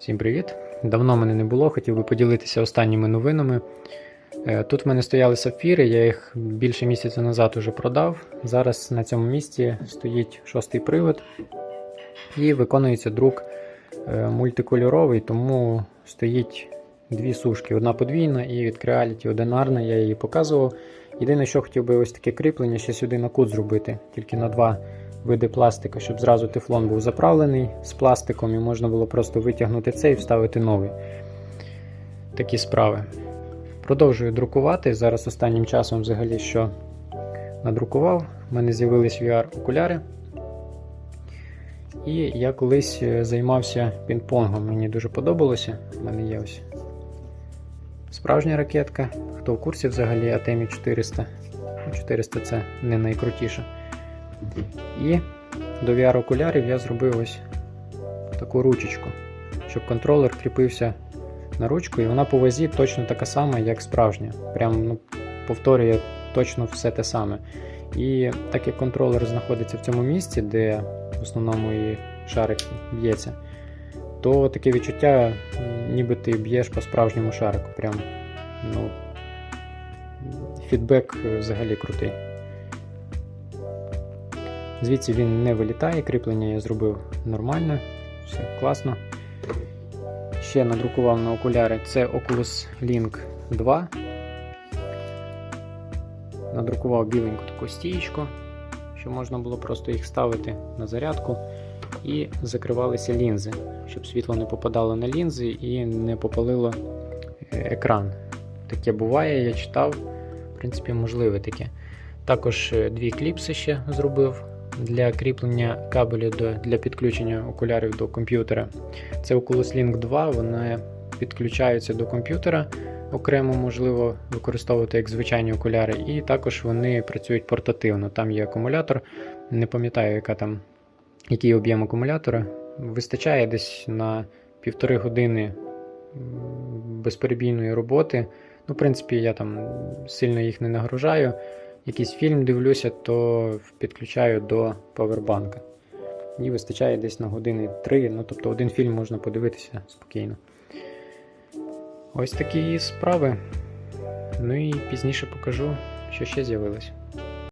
Всім привіт! Давно мене не було, хотів би поділитися останніми новинами. Е, Тут в мене стояли сапфіри, я їх більше місяця назад уже продав. Зараз на цьому місці стоїть шостий привод і виконується друк е, мультикольоровий, тому стоїть дві сушки: одна подвійна і від Creality одинарна, я її показував. Єдине, що хотів би ось таке кріплення ще сюди на кут зробити, тільки на два види пластика, щоб зразу тефлон був заправлений з пластиком і можна було просто витягнути цей і вставити новий. Такі справи. Продовжую друкувати. Зараз останнім часом взагалі що надрукував. У мене з'явились VR-окуляри. І я колись е, займався пінг-понгом. Мені дуже подобалося. У мене є ось справжня ракетка. Хто в курсі взагалі Atemi 400. 400 це не найкрутіше. І до VR-окулярів я зробив ось таку ручечку, щоб контролер кріпився на ручку, і вона по вазі точно така сама, як справжня. Прям ну, повторює точно все те саме. І так як контролер знаходиться в цьому місці, де в основному і шарик б'ється, то таке відчуття, ніби ти б'єш по справжньому шарику. Прям, ну, фідбек е, взагалі крутий. Звідси він не вилітає, кріплення я зробив нормально, все класно. Ще надрукував на окуляри. Це Oculus Link 2. Надрукував біленьку таку стієчку, щоб можна було просто їх ставити на зарядку. І закривалися лінзи, щоб світло не попадало на лінзи і не попалило е, екран. Таке буває, я читав. В принципі, можливе таке. Також е, дві кліпси ще зробив для кріплення кабелю до, для підключення окулярів до комп'ютера. Це Oculus Link 2, вони підключаються до комп'ютера. Окремо можливо використовувати як звичайні окуляри, і також вони працюють портативно. Там є акумулятор, не пам'ятаю, яка там, який об'єм акумулятора. Вистачає десь на півтори години безперебійної роботи. Ну, в принципі, я там сильно їх не нагружаю. Якийсь фільм дивлюся, то підключаю до павербанка. І вистачає десь на години 3, ну тобто один фільм можна подивитися спокійно. Ось такі справи. Ну і пізніше покажу, що ще з'явилось.